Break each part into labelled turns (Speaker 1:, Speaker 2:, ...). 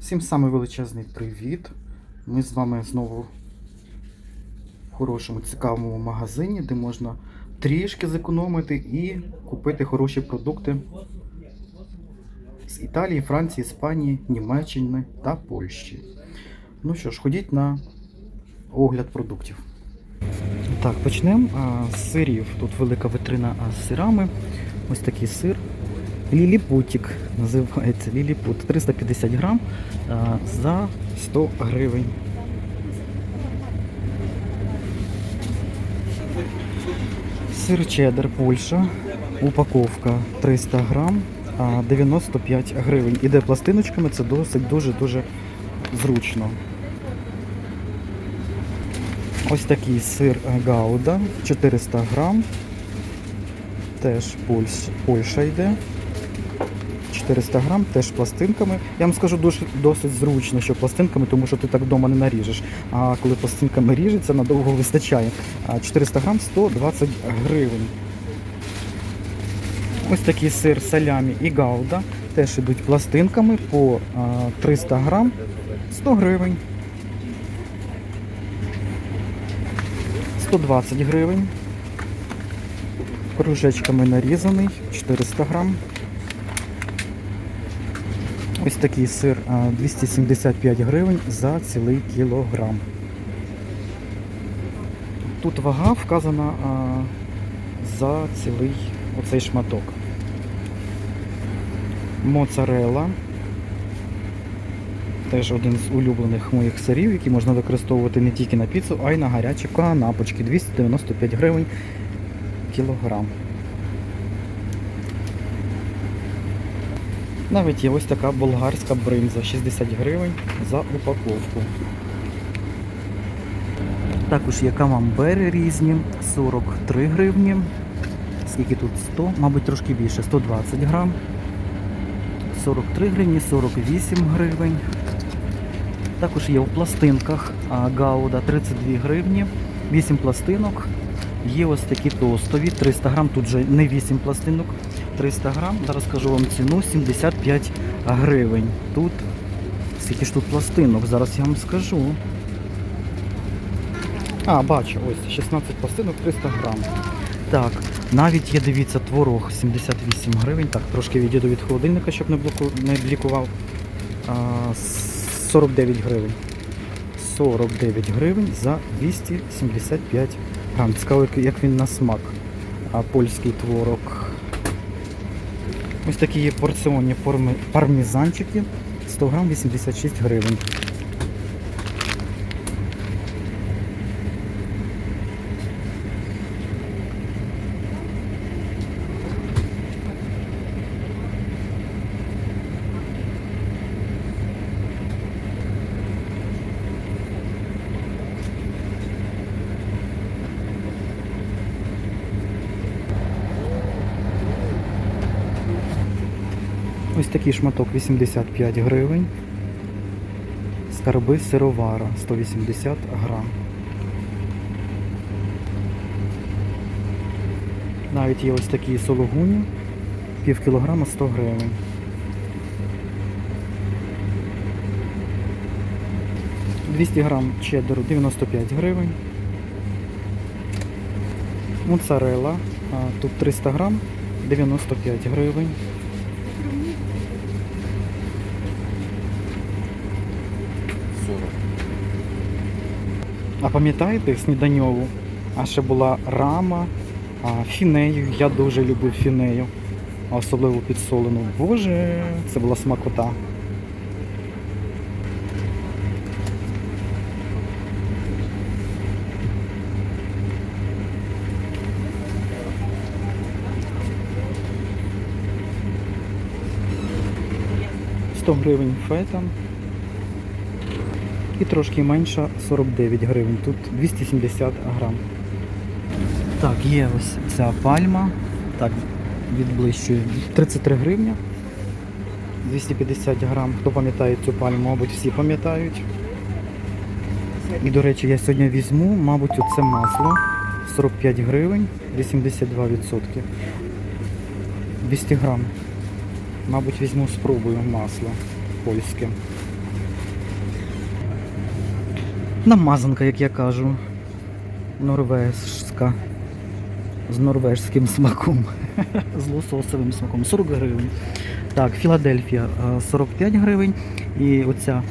Speaker 1: Всім самий величезний привіт. Ми з вами знову в хорошому цікавому магазині, де можна трішки зекономити і купити хороші продукти з Італії, Франції, Іспанії, Німеччини та Польщі. Ну що ж, ходіть на огляд продуктів. Так, почнемо з сирів. Тут велика витрина з сирами. Ось такий сир. Ліліпутік називається Ліліпут. 350 грам за 100 гривень. Сир чеддер Польща. Упаковка 300 грам, 95 гривень. Іде пластиночками, це досить дуже-дуже зручно. Ось такий сир Гауда 400 грам. Теж Польщ, Польща йде. 400 грам, теж пластинками. Я вам скажу дуже, досить зручно, що пластинками, тому що ти так вдома не наріжеш. А коли пластинками ріжеться, надовго вистачає. 400 грам 120 гривень. Ось такий сир салямі і гауда. Теж ідуть пластинками по 300 грам 100 гривень. 120 гривень. Кружечками нарізаний 400 грам. Ось такий сир 275 гривень за цілий кілограм. Тут вага вказана за цілий оцей шматок. Моцарелла. Теж один з улюблених моїх сирів, які можна використовувати не тільки на піцу, а й на гарячі канапочки. 295 гривень кілограм. Навіть є ось така болгарська бринза 60 гривень за упаковку. Також є камамбери різні, 43 гривні. Скільки тут 100, мабуть, трошки більше, 120 грам. 43 гривні, 48 гривень. Також є у пластинках Гауда 32 гривні, 8 пластинок. Є ось такі тостові, 300 грам, тут же не 8 пластинок, 300 грам. Зараз скажу вам ціну 75 гривень. Тут скільки ж тут пластинок, зараз я вам скажу. А, бачу, ось 16 пластинок, 300 грам. Так, навіть є, дивіться, творог 78 гривень. Так, трошки відійду від холодильника, щоб не, блоку... не блікував. А, 49 гривень. 49 гривень за 275 грам. Цікаво, як- він на смак. А польський творог. Ось такі є порціонні пармезанчики пармізанчики. 100 грам 86 гривень. Такий шматок 85 гривень. Скарби сировара 180 грам. Навіть є ось такі сологуні, пів кілограма 100 гривень. «200 грам чеддеру 95 гривень. Моцарелла, тут 300 грам 95 гривень. А пам'ятаєте сніданьову? А ще була рама, фінею. Я дуже любив фінею. Особливо підсолену. Боже, це була смакота. Гривень фета. І трошки менша 49 гривень. Тут 270 грам. Так, є ось ця пальма. Так, відблищую. 33 гривня. 250 грам. Хто пам'ятає цю пальму, мабуть, всі пам'ятають. І, до речі, я сьогодні візьму, мабуть, оце масло. 45 гривень, 82%. 200 грам. Мабуть, візьму, спробую масло польське. Намазанка, як я кажу. Норвежська. З норвежським смаком. З лососовим смаком. 40 гривень. Так, Філадельфія е, 45 гривень. І оця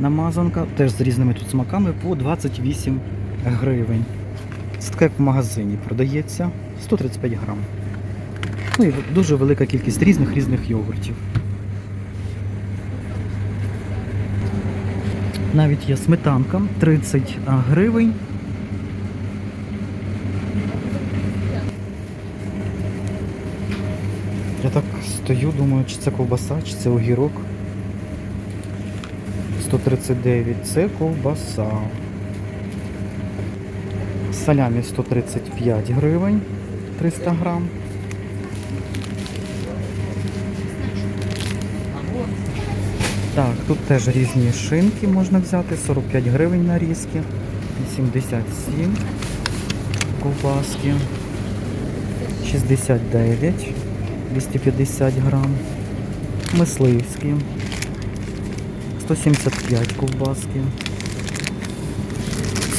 Speaker 1: намазанка теж з різними тут смаками по 28 гривень. Це таке як в магазині продається 135 грам. Ну і дуже велика кількість різних різних йогуртів. Навіть є сметанка 30 гривень. Я так стою, думаю, чи це ковбаса, чи це огірок. 139 це ковбаса. Салямі 135 гривень 300 грам. Так, тут теж різні шинки можна взяти. 45 гривень нарізки, 87 ковбаски, 69, 250 грам, мисливські, 175 ковбаски,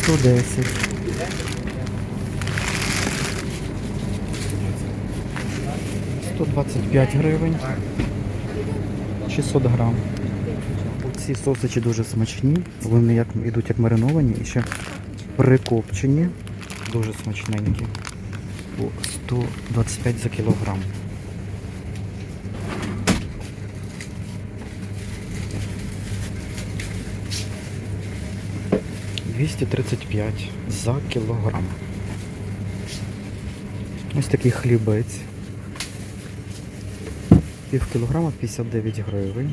Speaker 1: 110. Сто двадцять гривень, 600 грам. Ці сосичі дуже смачні, вони як йдуть як мариновані і ще прикопчені. Дуже смачненькі. По 125 за кілограм. Двісті тридцять п'ять за кілограм. Ось такий хлібець. Пів кілограма 59 гривень.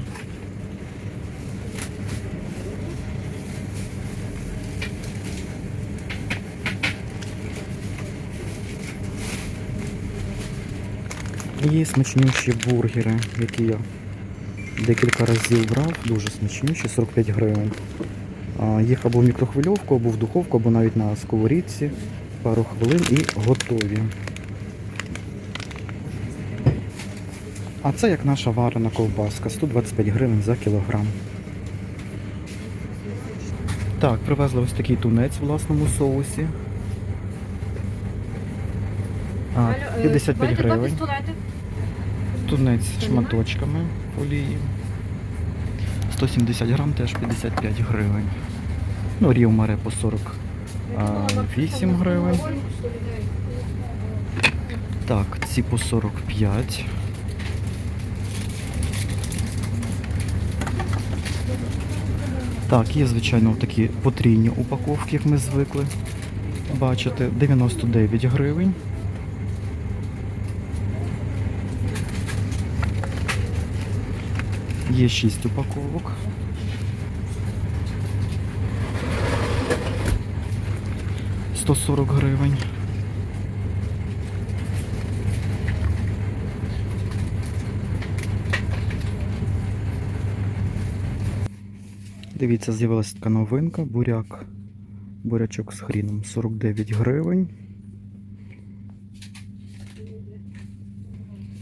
Speaker 1: Є смачніші бургери, які я декілька разів брав, дуже смачніші, 45 гривень. Їх або в мікрохвильовку, або в духовку, або навіть на сковорідці. Пару хвилин і готові. А це як наша варена ковбаска, 125 гривень за кілограм. Так, привезли ось такий тунець в власному соусі. А, 55 гривень. Тунець з шматочками олії. 170 грам теж 55 гривень. Ну, рів маре по 48 гривень. Так, ці по 45. Так, є, звичайно, такі потрійні упаковки, як ми звикли бачити. 99 гривень. Є 6 упаковок. Сто сорок гривень. Дивіться, з'явилася така новинка, буряк. Бурячок з хріном 49 гривень.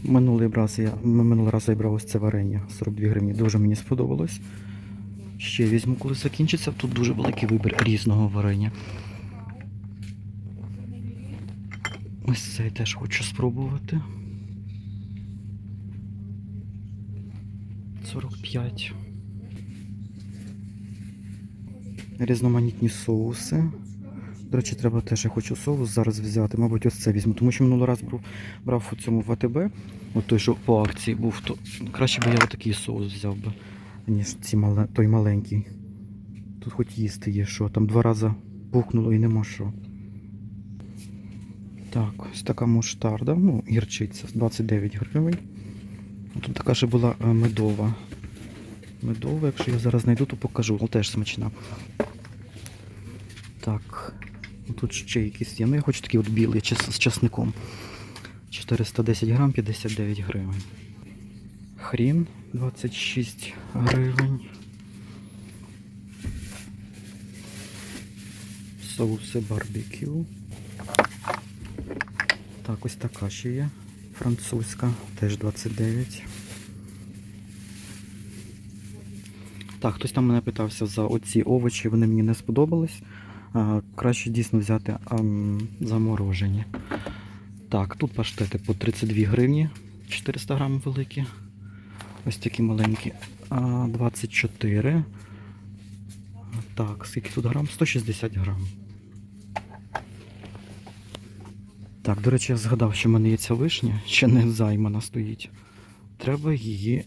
Speaker 1: Минулий раз я минулий раз я брав ось це варення 42 гривні. Дуже мені сподобалось. Ще візьму, коли закінчиться. Тут дуже великий вибір різного варення. Ось цей теж хочу спробувати. 45. Різноманітні соуси. До речі, треба теж я хочу соус зараз взяти. Мабуть, ось це візьму. Тому що минулий раз брав, брав у цьому в АТБ, от той, що по акції був, то краще би я отакий соус взяв би, ніж ці мале, той маленький. Тут хоч їсти є що, там два рази пухнуло і нема що. Так, ось така муштарда, ну, гірчиця, 29 гривень. Тут така ще була е, медова. Медова, якщо я зараз знайду, то покажу. О, теж смачна. Так. Тут ще якісь є. Ну я хочу такий от білий з часником. 410 грам, 59 гривень. Хрін 26 гривень. Соуси барбекю. Так, ось така ще є. Французька, теж 29. Так, хтось там мене питався за оці овочі, вони мені не сподобались. Краще дійсно взяти ам, заморожені. Так, тут паштети по 32 гривні, 400 грам великі. Ось такі маленькі. 24. Так, скільки тут грам? 160 грам. Так, до речі, я згадав, що в мене є ця вишня, ще не займана стоїть. Треба її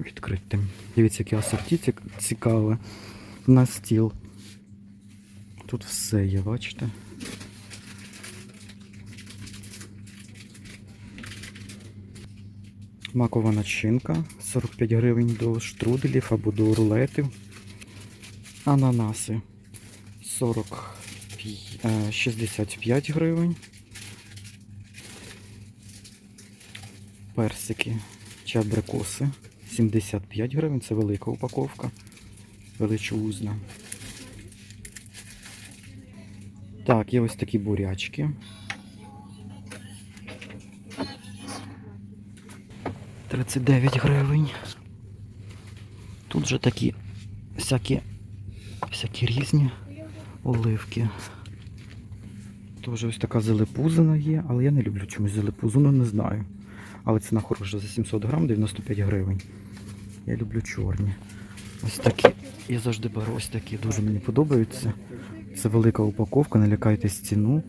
Speaker 1: відкрити. Дивіться, яке асорті цік- цікаве на стіл. Тут все є, бачите? Макова начинка 45 гривень до штруделів або до рулетів. Ананаси 40, е, 65 гривень. Персики чи абрикоси 75 гривень, це велика упаковка, величезна. Так, є ось такі бурячки. 39 гривень. Тут же такі всякі, всякі різні оливки. Тоже ось така зелепузина є, але я не люблю чомусь зелепузину, не знаю. Але ціна хороша за 700 грам, 95 гривень. Я люблю чорні. Ось такі. Я завжди беру ось такі, дуже мені подобаються. Це велика упаковка, не лякайтесь ціну.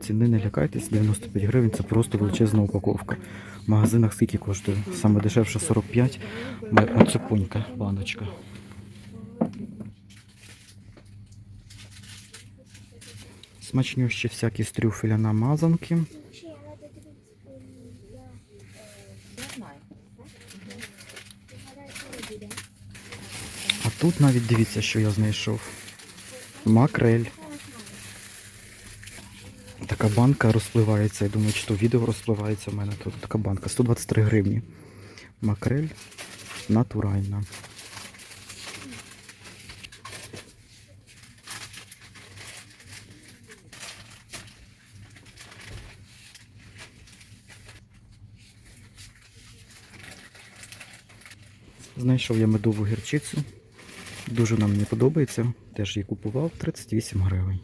Speaker 1: Ціни не лякайтесь, 95 гривень це просто величезна упаковка. В магазинах скільки коштує? Саме дешевше 45. М- Цупунька, баночка. Смачнющі всякі з трюфеля намазанки. А тут навіть дивіться, що я знайшов. Макрель. Така банка розпливається. Я думаю, чи то відео розпливається в мене. Тут така банка. 123 гривні. Макрель натуральна. Знайшов я медову гірчицю. Дуже вона мені подобається. Теж її купував 38 гривень.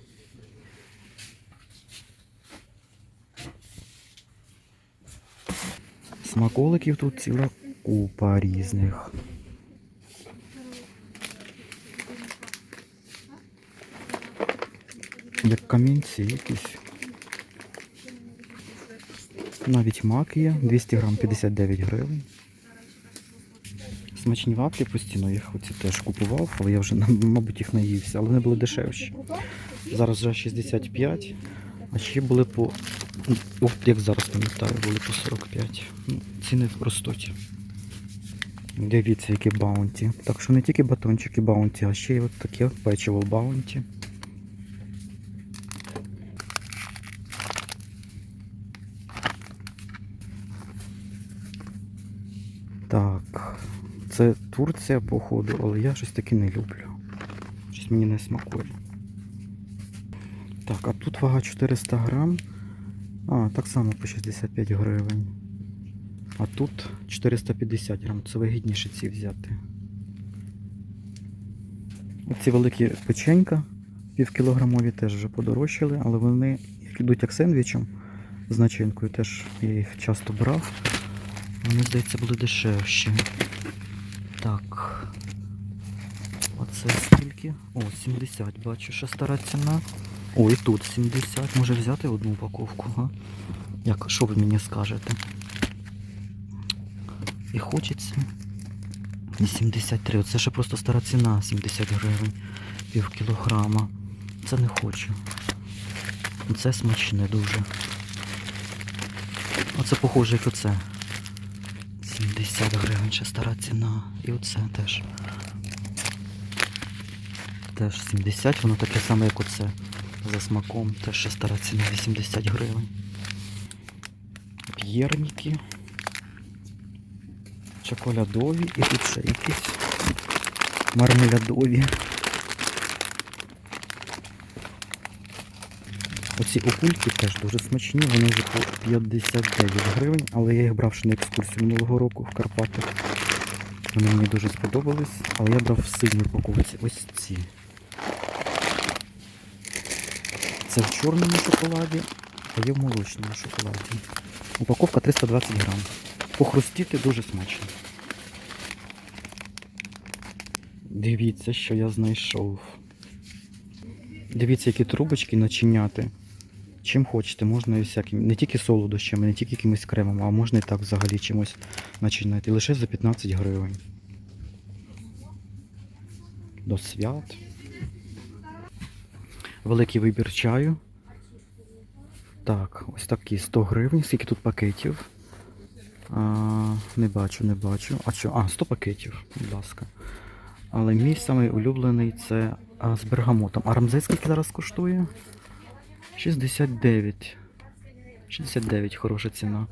Speaker 1: Смаколиків тут ціла купа різних. Як камінці якісь. Навіть мак є, 200 грам 59 гривень. Смачні вафлі постійно, їх оці теж купував, але я вже, мабуть, їх наївся, але вони були дешевші. Зараз вже 65, а ще були по. От як зараз пам'ятаю, були по 45. Ну, ціни ростуть. Дивіться, які баунті. Так що не тільки батончики баунті, а ще й от таке печиво баунті. Так, це Турція, походу, але я щось таке не люблю. Щось мені не смакує. Так, а тут вага 400 грам. А, так само по 65 гривень. А тут 450 грам. Це вигідніше ці взяти. Оці великі печенька півкілограмові теж вже подорожчали, але вони як ідуть як сендвічем з начинкою, теж я їх часто брав. Вони, здається, були дешевші. Так. Оце скільки? О, 70, бачу, що стара ціна. О, і тут 70. Може взяти одну упаковку, га? Як, що ви мені скажете? І хочеться. 83. Оце ще просто стара ціна, 70 гривень. Пів кілограма. Це не хочу. Це смачне дуже. Оце похоже, як оце. 70 гривень, ще стара ціна. І оце теж. Теж 70, воно таке саме, як оце. За смаком. Теж ще стара ціна 80 гривень. П'єрніки. Чоколядові і тут ще якісь мармелядові. Оці окульки теж дуже смачні, вони вже по 59 гривень, але я їх брав ще на екскурсію минулого року в Карпатах. Вони мені дуже сподобались, але я брав в синій упаковці. Ось ці. Це в чорному шоколаді, а є в молочному шоколаді. Упаковка 320 грам. Похрустіти дуже смачно. Дивіться, що я знайшов. Дивіться, які трубочки начиняти. Чим хочете, можна і всяким, не тільки солодощами, не тільки якимось кремом, а можна і так взагалі чимось начиняти. Лише за 15 гривень. До свят. Великий вибір чаю. Так, ось такі 100 гривень. Скільки тут пакетів? А, не бачу, не бачу. А що? А, 100 пакетів, будь ласка. Але мій самий улюблений це а, з бергамотом. А рамзей скільки зараз коштує? 69. 69 хороша ціна.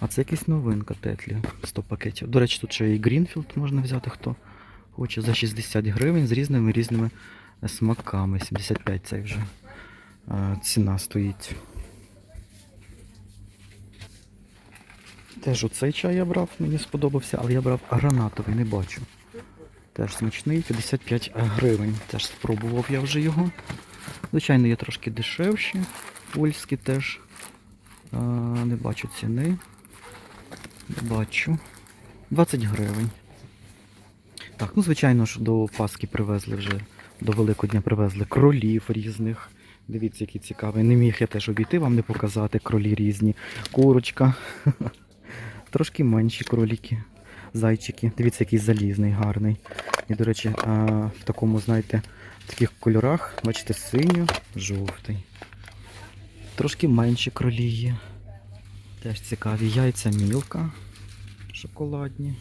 Speaker 1: А це якась новинка Тетлі. 100 пакетів. До речі, тут ще і Грінфілд можна взяти, хто хоче за 60 гривень з різними різними смаками. 75 це вже е, ціна стоїть. Теж оцей чай я брав, мені сподобався, але я брав гранатовий, не бачу. Теж смачний, 55 гривень. Теж спробував я вже його. Звичайно, є трошки дешевші. Польські теж. А, не бачу ціни. Не бачу. 20 гривень. Так, ну звичайно ж до Пасхи привезли вже, до Великодня привезли кролів різних. Дивіться, які цікаві. Не міг я теж обійти вам не показати кролі різні. Курочка. Трошки менші кроліки. Зайчики. Дивіться, який залізний, гарний. І, до речі, в такому, знаєте, в таких кольорах, бачите, синьо, жовтий. Трошки менші кролі є. Теж цікаві. Яйця мілка. Шоколадні.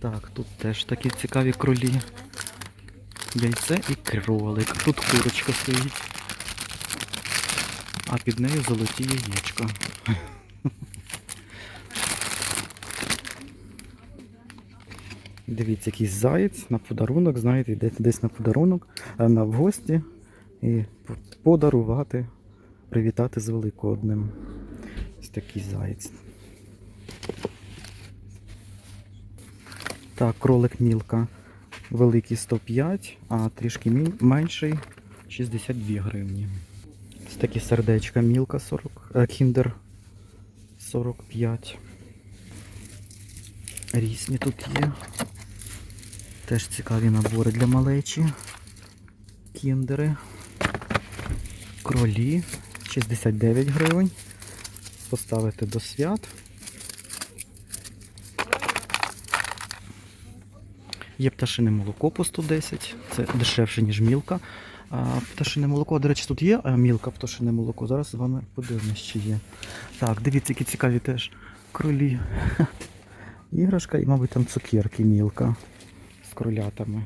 Speaker 1: Так, тут теж такі цікаві кролі. Яйце і кролик. Тут курочка стоїть. А під нею золоті яєчка. Дивіться, якийсь заєць на подарунок, знаєте, йдете десь на подарунок, на в гості і подарувати, привітати з Великоднем. Ось такий заєць. Так, кролик мілка. Великий 105, а трішки менший 62 гривні. Ось такі сердечка мілка 40, е, кіндер 45. Різні тут є. Теж цікаві набори для малечі. Кіндери. Кролі 69 гривень. Поставити до свят. Є пташине молоко по 110, це дешевше, ніж мілка. Пташине молоко, до речі, тут є мілка пташине молоко. Зараз з вами подивимось, чи є. Так, дивіться, які цікаві теж кролі. Іграшка і, мабуть, там цукерки мілка з кролятами.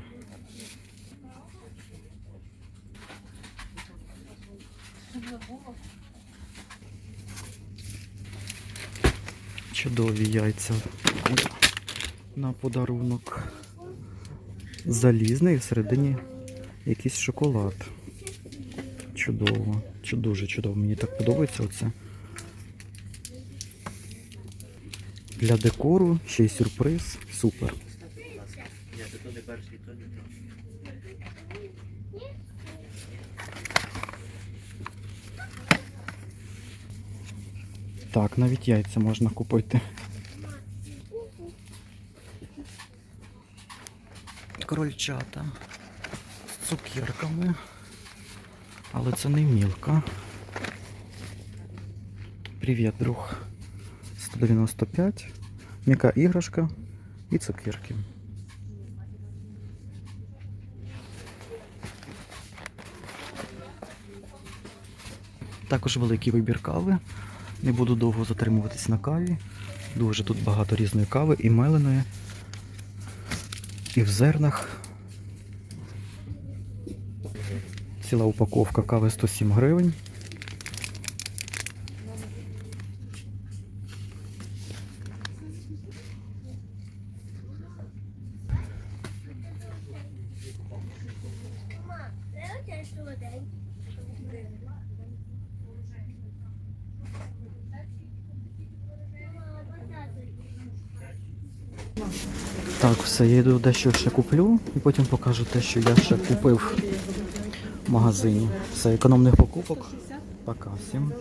Speaker 1: Чудові яйця на подарунок. Залізний всередині якийсь шоколад. Чудово. Дуже чудово. Мені так подобається оце. Для декору ще й сюрприз. Супер. Так, навіть яйця можна купити. Крольчата з цукерками. Але це не мілка. Привіт, друг. 195. М'яка іграшка і цукерки. Також великий вибір кави. Не буду довго затримуватись на каві. Дуже тут багато різної кави і меленої, і в зернах. Ціла упаковка кави 107 гривень. Все, я йду дещо ще куплю і потім покажу те, що я ще купив в магазині. Все, економних покупок. Пока всім.